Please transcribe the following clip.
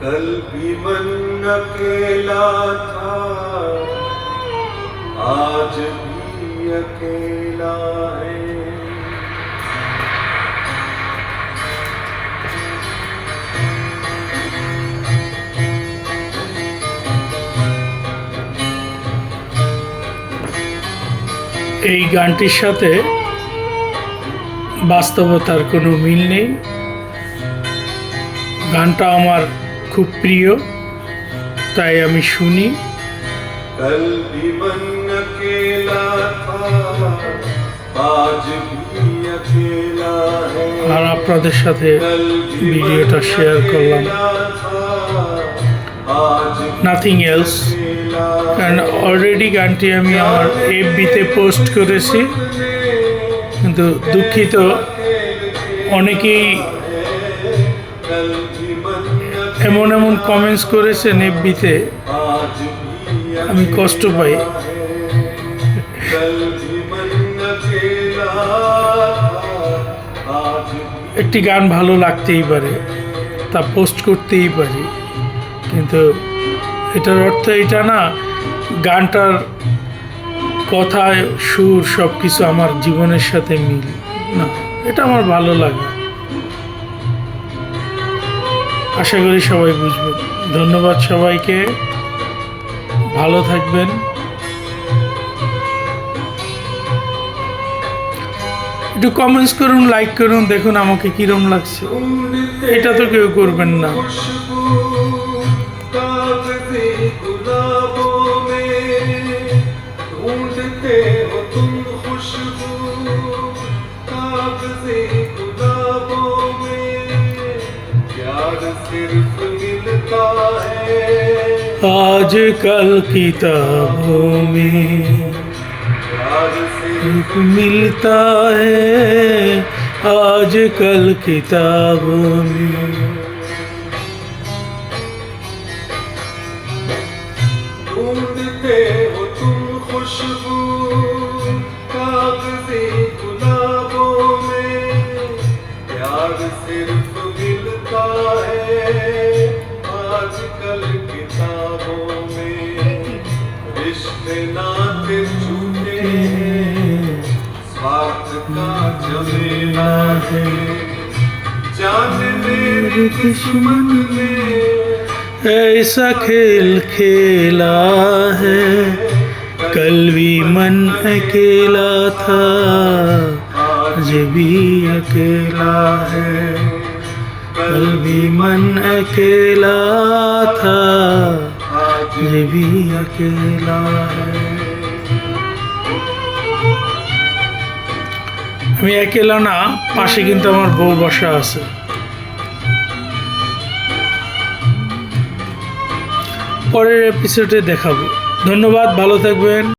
कल भी मन अकेला था आज भी अकेला है এই গানটির সাথে বাস্তবতার কোনো মিল নেই গানটা আমার খুব প্রিয় তাই আমি শুনি। আর আপনাদের সাথে ভিডিওটা শেয়ার করলাম। নাথিং এলস কারণ অলরেডি গানটি আমি আমার এফবিতে পোস্ট করেছি। কিন্তু দুঃখিত অনেকেই এমন এমন কমেন্টস করেছেন এফবিতে আমি কষ্ট পাই। একটি গান ভালো লাগতেই পারে, তা পোস্ট করতেই পারি। কিন্তু এটার অর্থ এটা না, গানটার কথায় সুর সব কিছু আমার জীবনের সাথে মিল না। এটা আমার ভালো লাগে। আশা করি সবাই বুঝবেন। ধন্যবাদ সবাইকে। ভালো থাকবেন। একটু কমেন্টস করুন লাইক করুন, দেখুন আমাকে কিরম লাগছে। এটা তো কেউ করবেন না। सिर्फ़ मिलता है। आजकल किताबों में प्यार सिर्फ़ मिलता है। आजकल किताबों में ढूंढते हो तुम खुशबू है ऐसा खेल खेला है कल भी मन अकेला था, आज भी अकेला है। कल भी मन अकेला था, आज भी अकेला है। আমি একেলা না, পাশে কিন্তু আমার বউ বসা আছে। পরের এপিসোডে দেখাবো। ধন্যবাদ, ভালো থাকবেন।